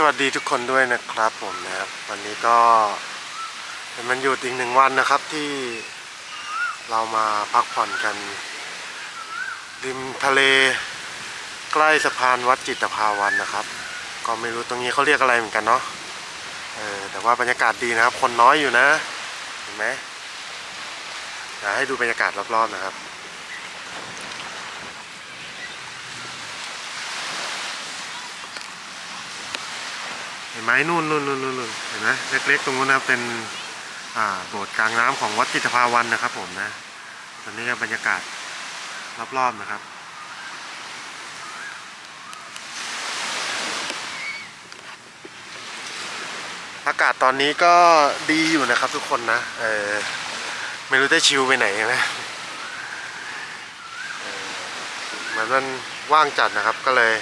สวัสดีทุกคนด้วยนะครับผมนะครับ วันนี้ก็เป็นมันหยุดอีกหนึ่งวันนะครับที่เรามาพักผ่อนกัน ริมทะเลใกล้สะพานวัดจิตภาวันนะครับ ก็ไม่รู้ตรงนี้เขาเรียกอะไรเหมือนกันเนาะเออแต่ว่าบรรยากาศดีนะครับ คนน้อยอยู่นะ เห็นไหมเดี๋ยวให้ดูบรรยากาศรอบๆนะครับ ห็นไหมนู่นนู่นนู่นนู่นเห็นไหมเล็กๆตรงนู้นนะเป็นอ่าโบสถ์กลางน้ำของวัดจิตภาวันนะครับ ผมนะตอนนี้ก็บรรยากาศรอบๆนะครับอากาศตอนนี้ก็ดีอยู่นะครับทุกคนนะเออไม่รู้จะชิลไปไหนนะเหมือนมันว่างจัดนะครับก็เลย